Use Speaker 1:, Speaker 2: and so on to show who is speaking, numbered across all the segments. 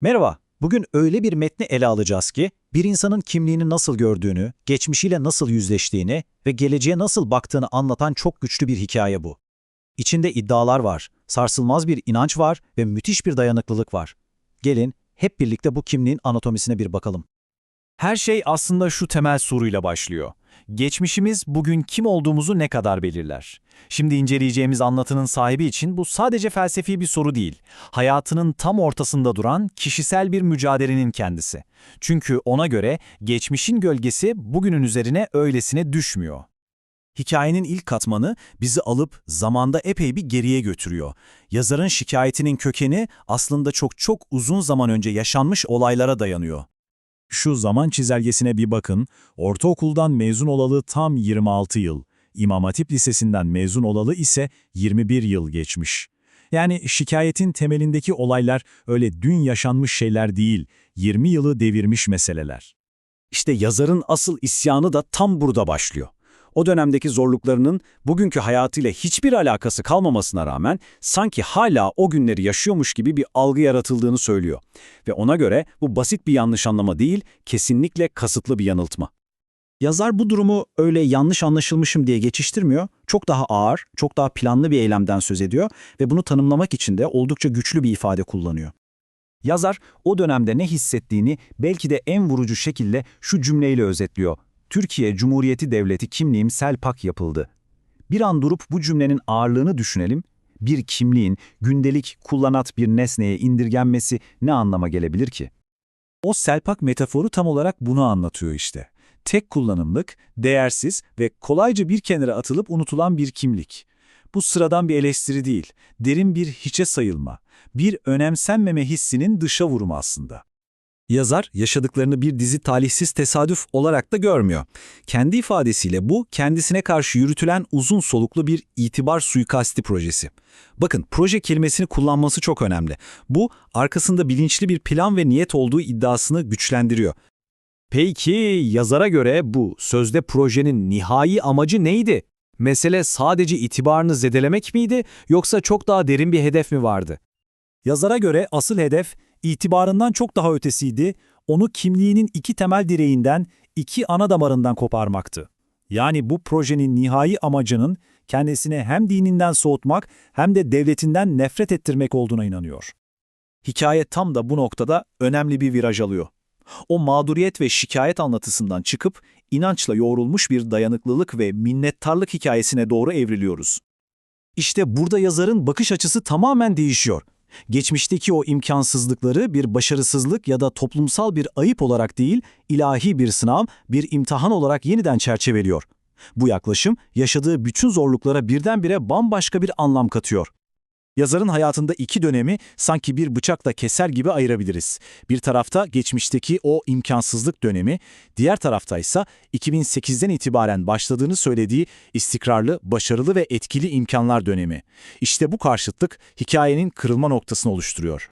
Speaker 1: Merhaba, bugün öyle bir metni ele alacağız ki, bir insanın kimliğini nasıl gördüğünü, geçmişiyle nasıl yüzleştiğini ve geleceğe nasıl baktığını anlatan çok güçlü bir hikaye bu. İçinde iddialar var, sarsılmaz bir inanç var ve müthiş bir dayanıklılık var. Gelin, hep birlikte bu kimliğin anatomisine bir bakalım.
Speaker 2: Her şey aslında şu temel soruyla başlıyor. Geçmişimiz bugün kim olduğumuzu ne kadar belirler? Şimdi inceleyeceğimiz anlatının sahibi için bu sadece felsefi bir soru değil. Hayatının tam ortasında duran kişisel bir mücadelenin kendisi. Çünkü ona göre geçmişin gölgesi bugünün üzerine öylesine düşmüyor. Hikayenin ilk katmanı bizi alıp zamanda epey bir geriye götürüyor. Yazarın şikayetinin kökeni aslında çok çok uzun zaman önce yaşanmış olaylara dayanıyor. Şu zaman çizelgesine bir bakın. Ortaokuldan mezun olalı tam 26 yıl. İmam Hatip Lisesi'nden mezun olalı ise 21 yıl geçmiş. Yani şikayetin temelindeki olaylar öyle dün yaşanmış şeyler değil, 20 yılı devirmiş meseleler.
Speaker 3: İşte yazarın asıl isyanı da tam burada başlıyor. O dönemdeki zorluklarının bugünkü hayatıyla hiçbir alakası kalmamasına rağmen sanki hala o günleri yaşıyormuş gibi bir algı yaratıldığını söylüyor. Ve ona göre bu basit bir yanlış anlama değil, kesinlikle kasıtlı bir yanıltma.
Speaker 1: Yazar bu durumu öyle yanlış anlaşılmışım diye geçiştirmiyor, çok daha ağır, çok daha planlı bir eylemden söz ediyor ve bunu tanımlamak için de oldukça güçlü bir ifade kullanıyor.
Speaker 2: Yazar o dönemde ne hissettiğini belki de en vurucu şekilde şu cümleyle özetliyor. Türkiye Cumhuriyeti Devleti kimliğim selpak yapıldı. Bir an durup bu cümlenin ağırlığını düşünelim. Bir kimliğin gündelik kullanat bir nesneye indirgenmesi ne anlama gelebilir ki? O selpak metaforu tam olarak bunu anlatıyor işte. Tek kullanımlık, değersiz ve kolayca bir kenara atılıp unutulan bir kimlik. Bu sıradan bir eleştiri değil, derin bir hiçe sayılma, bir önemsenmeme hissinin dışa vurumu aslında. Yazar, yaşadıklarını bir dizi talihsiz tesadüf olarak da görmüyor. Kendi ifadesiyle bu, kendisine karşı yürütülen uzun soluklu bir itibar suikasti projesi. Bakın, proje kelimesini kullanması çok önemli. Bu, arkasında bilinçli bir plan ve niyet olduğu iddiasını güçlendiriyor. Peki, yazara göre bu sözde projenin nihai amacı neydi? Mesele sadece itibarını zedelemek miydi, yoksa çok daha derin bir hedef mi vardı? Yazara göre asıl hedef, itibarından çok daha ötesiydi, onu kimliğinin iki temel direğinden, iki ana damarından koparmaktı. Yani bu projenin nihai amacının kendisini hem dininden soğutmak hem de devletinden nefret ettirmek olduğuna inanıyor. Hikaye tam da bu noktada önemli bir viraj alıyor. O mağduriyet ve şikayet anlatısından çıkıp inançla yoğrulmuş bir dayanıklılık ve minnettarlık hikayesine doğru evriliyoruz. İşte burada yazarın bakış açısı tamamen değişiyor. Geçmişteki o imkansızlıkları bir başarısızlık ya da toplumsal bir ayıp olarak değil, ilahi bir sınav, bir imtihan olarak yeniden çerçeveliyor. Bu yaklaşım yaşadığı bütün zorluklara birdenbire bambaşka bir anlam katıyor. Yazarın hayatında iki dönemi sanki bir bıçakla keser gibi ayırabiliriz. Bir tarafta geçmişteki o imkansızlık dönemi, diğer tarafta ise 2008'den itibaren başladığını söylediği istikrarlı, başarılı ve etkili imkanlar dönemi. İşte bu karşıtlık hikayenin kırılma noktasını oluşturuyor.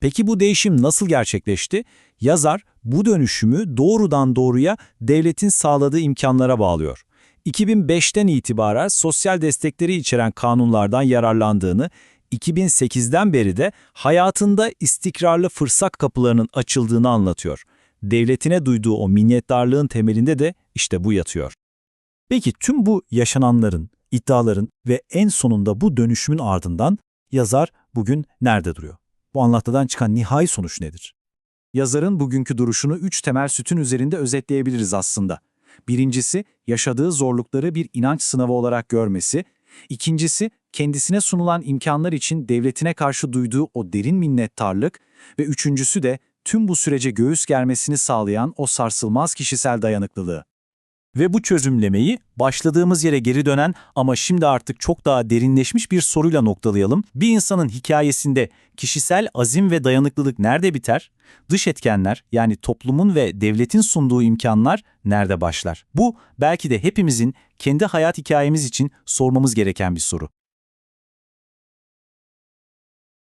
Speaker 2: Peki bu değişim nasıl gerçekleşti? Yazar bu dönüşümü doğrudan doğruya devletin sağladığı imkanlara bağlıyor. 2005'ten itibaren sosyal destekleri içeren kanunlardan yararlandığını, 2008'den beri de hayatında istikrarlı fırsat kapılarının açıldığını anlatıyor. Devletine duyduğu o minnettarlığın temelinde de işte bu yatıyor. Peki tüm bu yaşananların, iddiaların ve en sonunda bu dönüşümün ardından yazar bugün nerede duruyor? Bu anlatıdan çıkan nihai sonuç nedir? Yazarın bugünkü duruşunu üç temel sütun üzerinde özetleyebiliriz aslında. Birincisi, yaşadığı zorlukları bir inanç sınavı olarak görmesi. İkincisi, kendisine sunulan imkanlar için devletine karşı duyduğu o derin minnettarlık. Ve üçüncüsü de tüm bu sürece göğüs germesini sağlayan o sarsılmaz kişisel dayanıklılığı. Ve bu çözümlemeyi başladığımız yere geri dönen ama şimdi artık çok daha derinleşmiş bir soruyla noktalayalım. Bir insanın hikayesinde kişisel azim ve dayanıklılık nerede biter? Dış etkenler yani toplumun ve devletin sunduğu imkanlar nerede başlar? Bu belki de hepimizin kendi hayat hikayemiz için sormamız gereken bir soru.